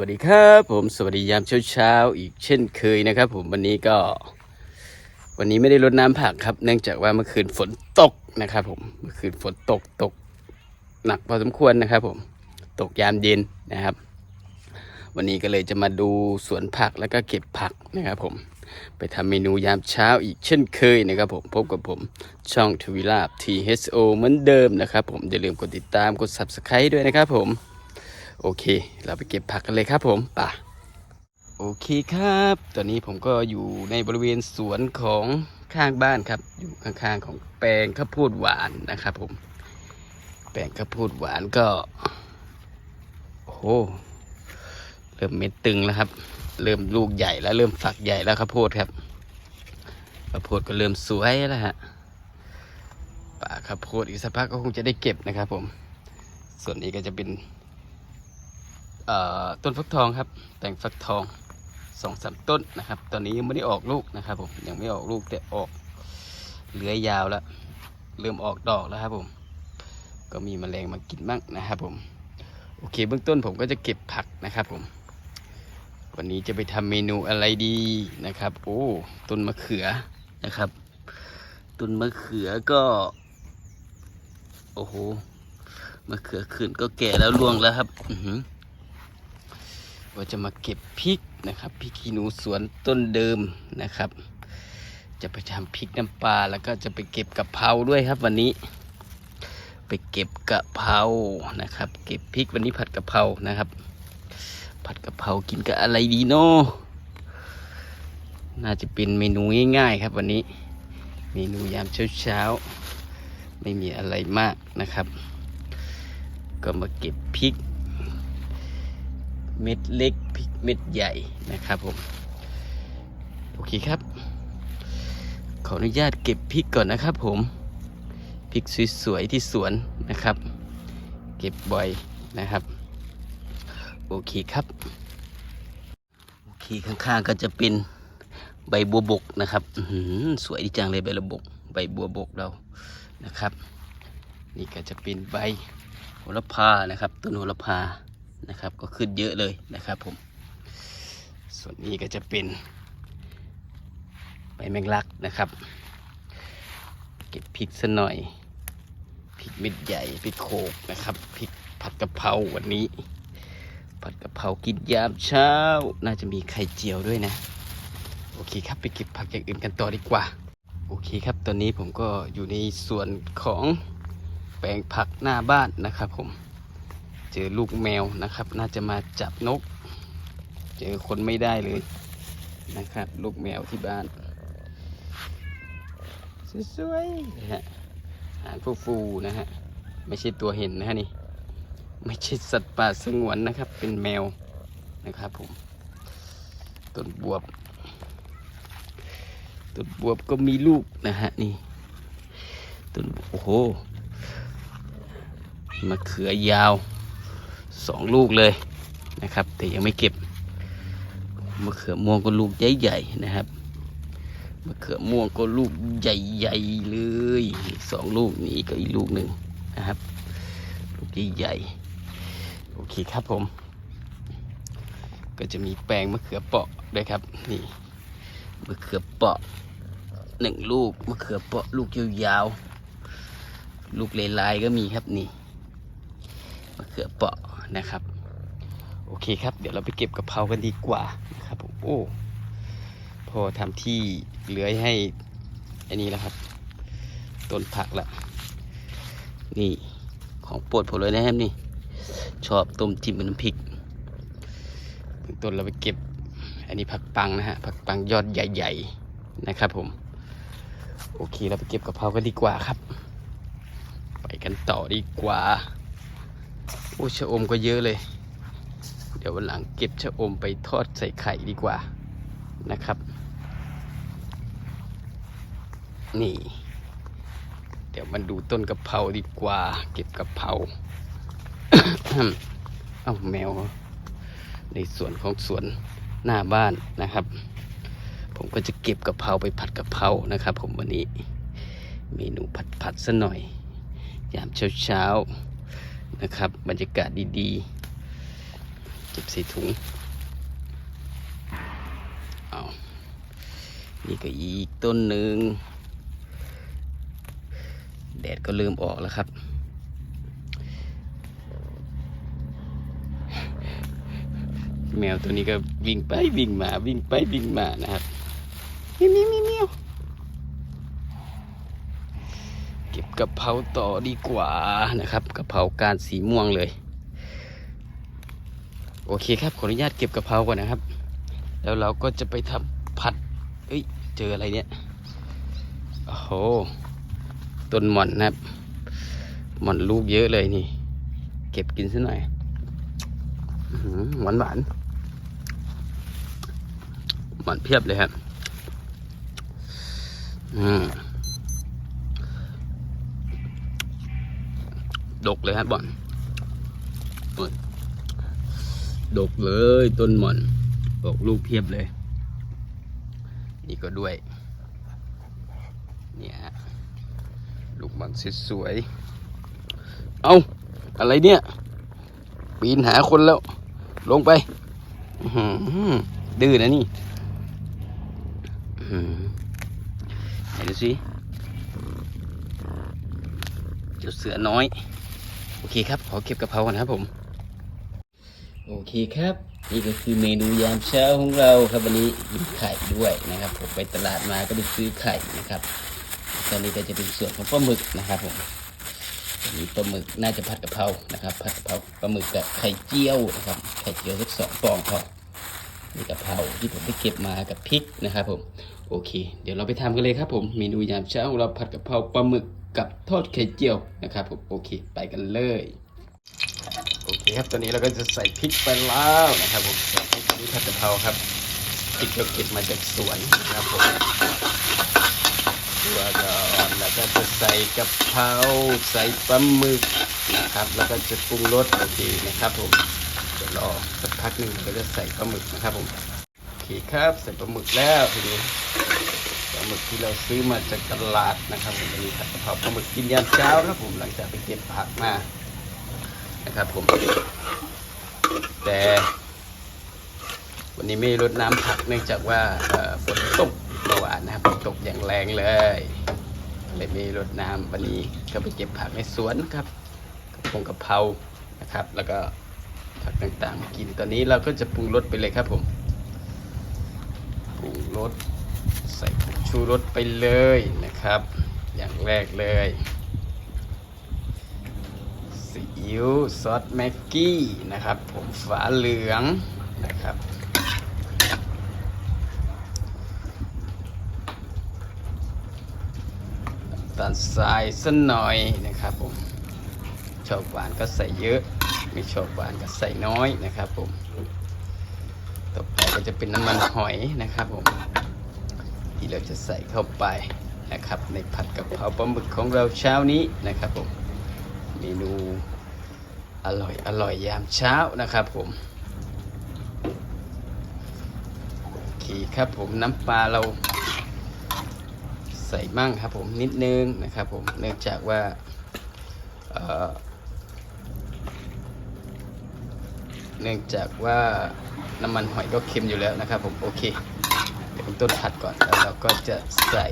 วัสดีครับผมสวัสดียามเช้าเช้าอีกเช่นเคยนะครับ ผมวันนี้ก็ วันนี้ไม่ได้รดน้ำผักครับ เนื่องจากว่าเมื่อคืนฝนตกนะครับ ผมเมื่อคืนฝนตกตกหนักพอสมควรนะครับ ผมตกยามเย็นนะครับ วันนี้ก็เลยจะมาดูสวนผักแล้วก็เก็บผักนะครับ ผมไปทำเมนูยามเช้าอีกเช่นเคยนะครับ ผมพบกับผมช่องทวิลาบ THO เหมือนเดิมนะครับ ผมอย่าลืมกดติดตามกด Subscribe ด้วยนะครับ ผม โอเค เราไปเก็บผักกันเลยครับผมป่ะโอเคครับ ตอนนี้ผมก็อยู่ในบริเวณสวนของข้างบ้านครับ อยู่ข้างๆของแปลงข้าวโพดหวานนะครับผม แปลงข้าวโพดหวานก็ โอ้โห เริ่มเม็ดตึงแล้วครับ เริ่มลูกใหญ่แล้วเริ่มฝักใหญ่แล้วข้าวโพดครับ ข้าวโพดก็เริ่มสวยแล้วฮะ ป่าข้าวโพดอีกสักพักก็คงจะได้เก็บนะครับผม ส่วนนี้ก็จะเป็น ต้นฟักทองครับ แต่งฟักทองสองสามต้นนะครับ ตอนนี้ยังไม่ได้ออกลูกนะครับผมยังไม่ออกลูกแต่ออกเหลือยยาวแล้วเริ่มออกดอกแล้วครับผม ก็มีแมลงมากินบ้างนะครับผมโอเคเบื้องต้นผมก็จะเก็บผักนะครับผม วันนี้จะไปทำเมนูอะไรดีนะครับ โอ้ต้นมะเขือนะครับต้นมะเขือก็โอ้โหมะเขือขึ้นก็แก่แล้วร่วงแล้วครับ อือหือ ว่าจะมาเก็บพริกนะครับพริกขี้หนูสวนต้นเดิมนะครับ จะไปทำพริกน้ำปลาแล้วก็จะไปเก็บกะเพราด้วยครับวันนี้ ไปเก็บกะเพรานะครับ เก็บพริกวันนี้ผัดกะเพรานะครับ ผัดกะเพรากินกับอะไรดีเนาะน่าจะเป็นเมนูง่ายๆครับวันนี้ เมนูยามเช้าๆไม่มีอะไรมากนะครับ ก็มาเก็บพริก เม็ดเล็กพริกเม็ดใหญ่นะครับผม โอเคครับ ขออนุญาตเก็บพริกก่อนนะครับผมพริกสวยๆที่สวนนะครับ เก็บบ่อยนะครับ โอเคครับ โอเคข้างๆก็จะเป็นใบบัวบกนะครับหือสวยดีจังเลยใบระบก ใบบัวบกเรานะครับ นี่ก็จะเป็นใบโหระพานะครับต้นโหระพา นะครับ ก็ขึ้นเยอะเลยนะครับผม ส่วนนี้ก็จะเป็นใบแมงลักนะครับ เก็บพริกสัหน่อยพริกเม็ดใหญ่พริกโขกนะครับพริกผัดกะเพราวันนี้ ผัดกะเพรากินยามเช้า น่าจะมีไข่เจียวด้วยนะ โอเคครับไปเก็บผักอย่างอื่นกันต่อดีกว่า โอเคครับตอนนี้ผมก็อยู่ในส่วนของแปลงผักหน้าบ้านนะครับผม เจอลูกแมวนะครับ น่าจะมาจับนก เจอคนไม่ได้เลยนะครับ ลูกแมวที่บ้านสวยๆนะฮะหางฟูๆนะฮะไม่ใช่ตัวเห็นนะฮะนี่ไม่ใช่สัตว์ป่าสงวนนะครับ เป็นแมวนะครับผมต้นบวบต้นบวบก็มีลูกนะฮะนี่ต้นโอ้โหมะเขือยาว สองลูกเลยนะครับ แต่ยังไม่เก็บมะเขือม่วงก็ลูกใหญ่ๆนะครับมะเขือม่วงก็ลูกใหญ่ๆเลยสองลูกนี้ก็อีกลูกหนึ่งนะครับ ลูกใหญ่ๆโอเคครับผม ก็จะมีแปลงมะเขือเปาะด้วยครับนี่มะเขือเปาะหนึ่งลูกมะเขือเปาะลูกยาวๆลูกเลายก็มีครับนี่มะเขือเปาะ นะครับ โอเคครับ เดี๋ยวเราไปเก็บกะเพรากันดีกว่านะครับผมโอ้พอทำที่เหลือให้อันนี้แล้วครับ ต้นผักละนี่ของโปรดผมเลยนะครับนี่ ชอบต้มจิ้มกับน้ำพริกต้นเราไปเก็บ อันนี้ผักปังนะฮะผักปังยอดใหญ่ ๆนะครับผม โอเคเราไปเก็บกะเพรากันดีกว่าครับ ไปกันต่อดีกว่า โอ้ชะอมก็เยอะเลย เดี๋ยววันหลังเก็บชะอมไปทอดใส่ไข่ดีกว่านะครับ นี่ เดี๋ยวมันดูต้นกะเพราดีกว่า เก็บกะเพราเอ้าแมว ในส่วนของสวนหน้าบ้านนะครับ ผมก็จะเก็บกะเพราไปผัดกะเพรานะครับ ผมวันนี้ เมนูผัดผัดซะหน่อย ยามเช้าๆ นะครับ บรรยากาศดีๆ เก็บใส่ถุงเอานี่ก็อีกต้นหนึ่ง แดดก็เริ่มออกแล้วครับแมวตัวนี้ก็วิ่งไปวิ่งมาวิ่งไปวิ่งมานะครับเมียวเมียวเมียวเมียวเกะเพราต่อดีกว่านะครับกะเพราการสีม่วงเลย โอเคครับขออนุญาตเก็บกะเพราก่อนนะครับ แล้วเราก็จะไปทำผัดเอ้ยเจออะไรเนี่ยโอ้โหต้นหม่อนนะครับหม่อนลูกเยอะเลยนี่ เก็บกินซะหน่อยหวานหวานหวานเพียบเลยครับอืม ดกเลยครับบอนบอนดกเลยต้นหม่อนออกลูกเพียบเลย นี่ก็ด้วย เนี่ยฮะลูกหม่อนสวยๆเอาอะไรเนี่ย ปีนหาคนแล้ว ลงไปดื้อนะนี่ไหนดูสิเจ้าเสือน้อย โอเคครับ ขอเก็บกะเพราก่อนนะครับผม โอเคครับ นี่ก็คือเมนูยามเช้าของเราครับวันนี้มีไข่ด้วยนะครับ ผมไปตลาดมาก็ไปซื้อไข่นะครับ ตอนนี้ก็จะเป็นส่วนของปลาหมึกนะครับผมอันนี้ปลาหมึกน่าจะผัดกะเพรานะครับผัดกะเพราปลาหมึกกับไข่เจียวนะครับไข่เจียวสักสองฟองพอมีกะเพราที่ผมไปเก็บมากับพริกนะครับผมโอเค เดี๋ยวเราไปทำกันเลยครับผมเมนูยามเช้าของเราผัดกะเพราปลาหมึก กับทอดไข่เจียวนะครับผมโอเคไปกันเลยโอเคครับตอนนี้เราก็จะใส่พริกไปแล้วนะครับผมใส่พริกนี้ผัดกะเพราครับพริกเราเก็บมาจากสวนนะครับผมตัวก่อนแล้วก็จะใส่กะเพราใส่ปลาหมึกนะครับ แล้วก็จะปรุงรสโอเคนะครับผมเดี๋ยวรอสักพักหนึ่งเราก็จะใส่ปลาหมึกนะครับผมโอเคครับใส่ปลาหมึกแล้วทีนี้ หมึกที่เราซื้อมาจากตลาดนะครับผมวันนี้ผัดกะเพราปลาหมึกกินยามเช้าครับผมหลังจากไปเก็บผักมานะครับผม แต่วันนี้ไม่รดน้ำผักเนื่องจากว่าฝนตกเมื่อวานนะครับฝนตกอย่างแรงเลยเลยไม่รดน้ำวันนี้ก็ไปเก็บผักในสวนครับกระพงกะเพรานะครับ แล้วก็ผักต่างๆกินตอนนี้เราก็จะปรุงรสไปเลยครับผมปรุงรส ชูรสไปเลยนะครับ อย่างแรกเลยซีอิ๊วซอสแม็กกี้นะครับ ผมฝาเหลืองนะครับตาลทรายสักหน่อยนะครับผมชอบหวานก็ใส่เยอะไม่ชอบหวานก็ใส่น้อยนะครับผมต่อไปก็จะเป็นน้ำมันหอยนะครับผม ที่เราจะใส่เข้าไปนะครับ ในผัดกะเพราปลาหมึกของเราเช้านี้นะครับผมเมนูอร่อยอร่อยยามเช้านะครับผมโอเคครับผมน้ำปลาเราใส่มั่งครับผมนิดนึงนะครับผมเนื่องจากว่าเนื่องจากว่าน้ำมันหอยก็เค็มอยู่แล้วนะครับผมโอเค เดี๋ยวผมต้นผัดก่อนแล้วเราก็จะใส่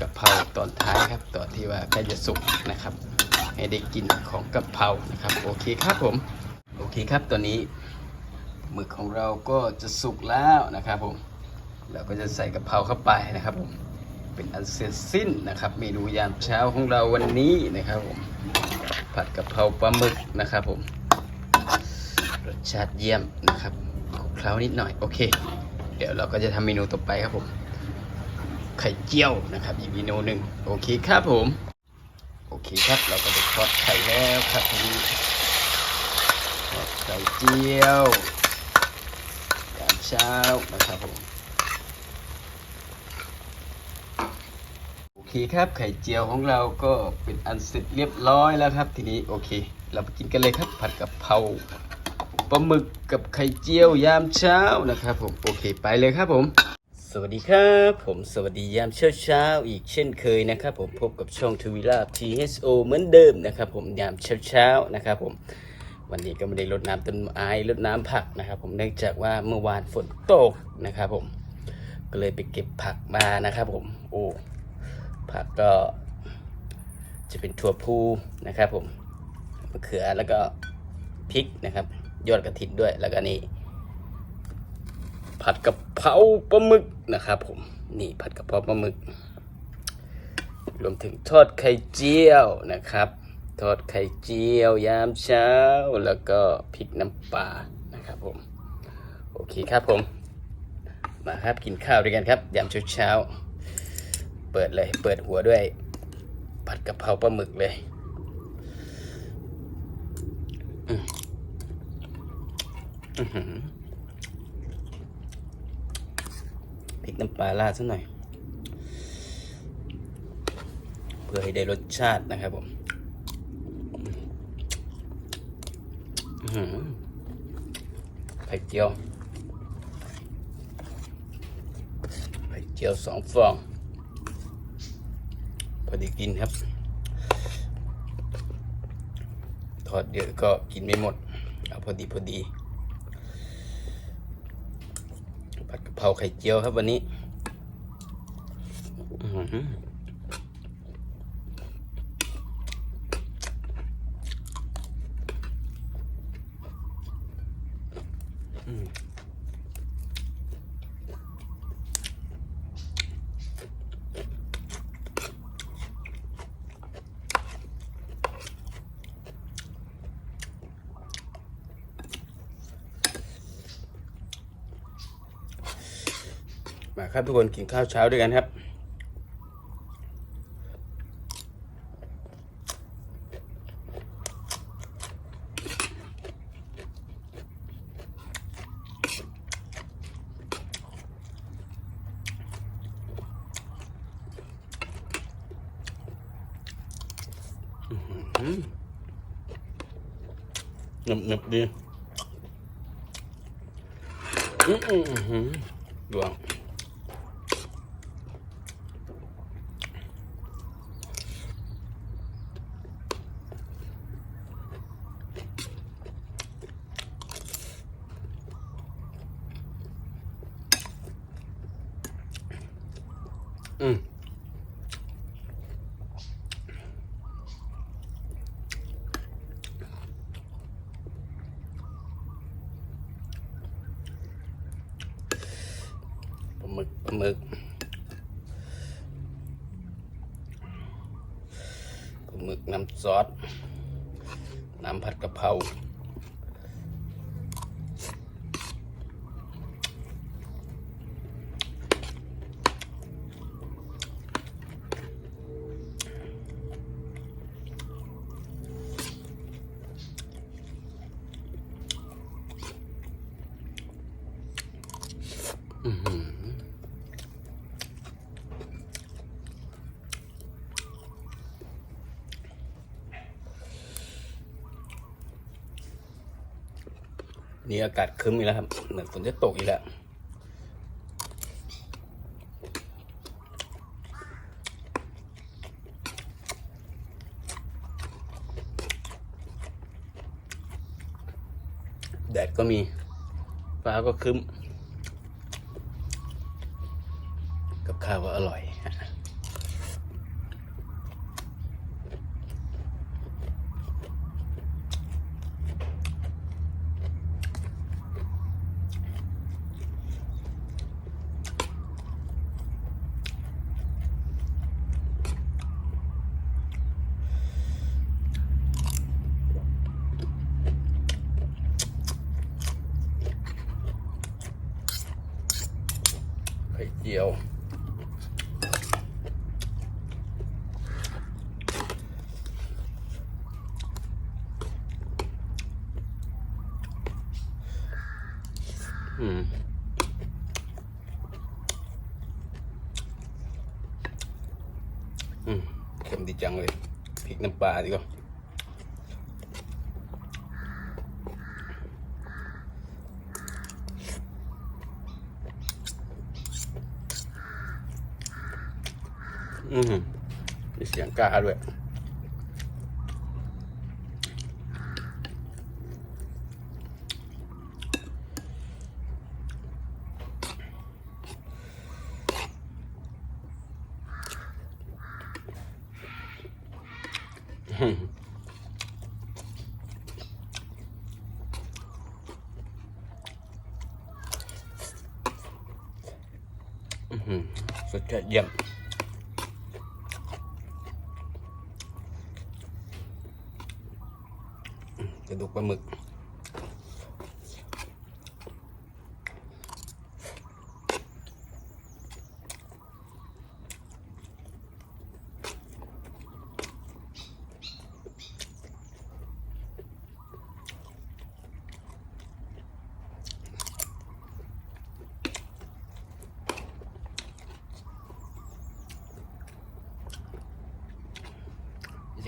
กะเพราตอนท้ายครับตอนที่ว่าใกล้จะสุกนะครับ ให้ได้กลินของกะเพรานะครับ โอเคครับผม โอเคครับตอนนี้หมึกของเราก็จะสุกแล้วนะครับผมเราก็จะใส่กะเพราเข้าไปนะครับผมเป็นอันเสร็จสิ้นนะครับ เมนูยามเช้าของเราวันนี้นะครับผมผัดกะเพราปลาหมึกนะครับผมรสชาติเยี่ยมนะครับคลุกเคล้านิดหน่อยโอเค เดี๋ยวเราก็จะทำเมนูต่อไปครับผม ไข่เจียวนะครับ อีกเมนูหนึ่งโอเคครับผม โอเคครับ เราก็จะทอดไข่แล้วครับทีนี้ทอดไข่เจียวยามเช้านะครับผมโอเคครับไข่เจียวของเราก็เป็นอันเสร็จเรียบร้อยแล้วครับ ทีนี้โอเค เราไปกินกันเลยครับผัดกับเพรา ปลาหมึกกับไข่เจียวยามเช้านะครับผมโอเคไปเลยครับผม สวัสดีครับ ผมสวัสดียามเช้าเช้าอีกเช่นเคยนะครับผมพบกับช่องทวีลา THO เหมือนเดิมนะครับผมยามเช้าเช้านะครับผมวันนี้ก็ไม่ได้รดน้ำต้นไม้รดน้ำผักนะครับผมเนื่องจากว่าเมื่อวานฝนตกนะครับผมก็เลยไปเก็บผักมานะครับผมโอ้ผักก็จะเป็นถั่วพูนะครับผมมะเขือแล้วก็พริกนะครับ ยอดกระถินด้วย แล้วก็นี่ผัดกะเพราปลาหมึกนะครับผมนี่ผัดกะเพราปลาหมึก รวมถึงทอดไข่เจียวนะครับ ทอดไข่เจียวยามเช้า แล้วก็พริกน้ำปลานะครับผมโอเคครับผม มาครับกินข้าวด้วยกันครับยามเช้าเช้าเปิดเลยเปิดหัวด้วยผัดกะเพราปลาหมึกเลยอืมอื้อหือ พริกน้ำปลาราดซะหน่อย เพื่อให้ได้รสชาตินะครับผมไข่เจียว ไข่เจียวสองฟอง พอดีกินครับ ทอดเยอะก็กินไม่หมด เอาพอดีพอดี ผัดกะเพราไข่เจียวครับวันนี้ ครับทุกคนกินข้าวเช้าด้วยกันครับหนึบหนึบดี อืมอืมอืมอืมดวง อืมปลาหมึกปลาหมึกปลาหมึกน้ำซอส น้ำผัดกะเพรา นี่อากาศครึ้มอีกแล้วครับ เหมือนฝนจะตกอีกแล้ว แดดก็มี ฟ้าก็คึ้ม กับข้าวก็อร่อย อืมอืมเค็มดีจังเลยพริกน้ำปลาดีกว่าอืมมีเสียงกาด้วย หือสุด ยอดเยี่ยมกระดูกปลาหมึก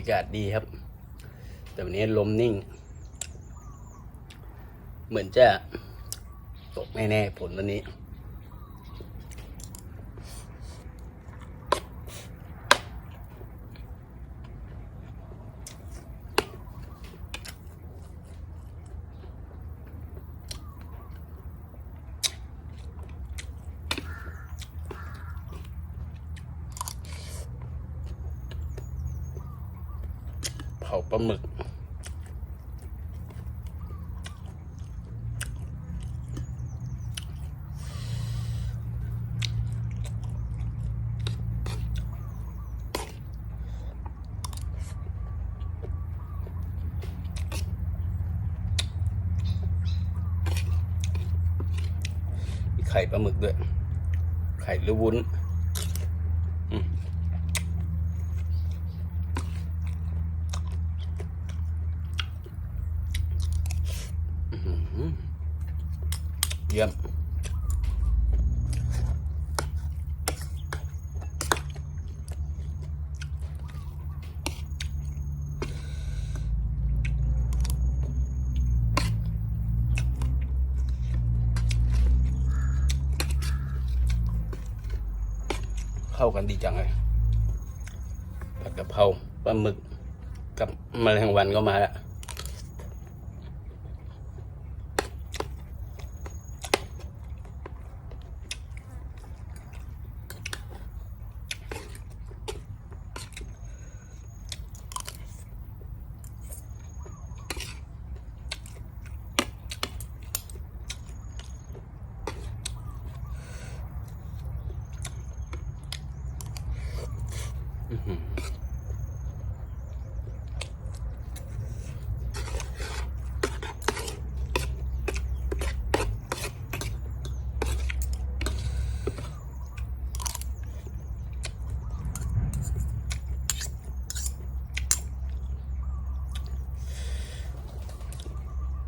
ากาศดีครับ แต่วันนี้ลมนิ่ง เหมือนจะตกแน่ๆผลวันนี้ ผาปลาหมึกมีไข่ปลาหมึกด้วย ไข่หรือวุ้นอืม เยี่ยมเข้ากันดีจังเลยผัดกะเพราปลาหมึกกับแมลงวันก็มาแล้ว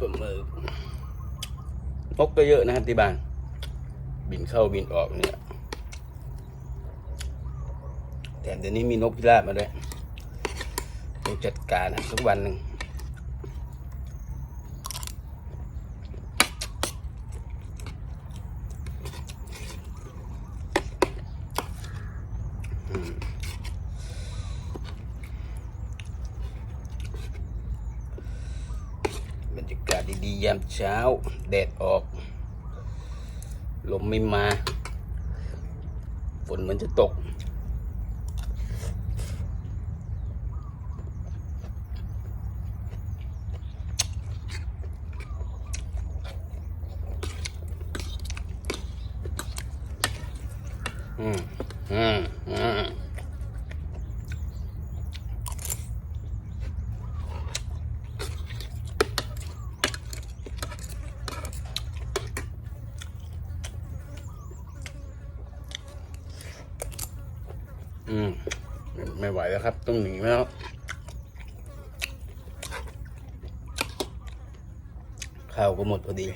ปลาหมึกนกก็เยอะนะครับที่บ้าน บินเข้าบินออกเนี่ยแต่เดี๋ยวนี้มีนกพิราบมาด้วยต้องจัดการนะทุกวันหนึ่งอืมบรรยากาศดีๆยาม เช้าแดดออก ลมไม่มา ฝนเหมือนจะตก อืม อืม อืม อืม ครับต้องหนีแล้วข้าวก็หมดพอดี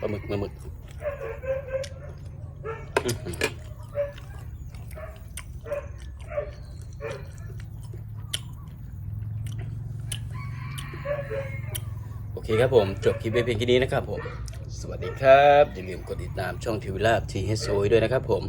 ปลาหมึกปลาหมึกอื้อหือโอเครับผมจบคลิปไปเพียงแค่นี้นะครับผม สวัสดีครับ อย่าลืมกดติดตามช่องทิวลาบทีเฮโซด้วยนะครับผม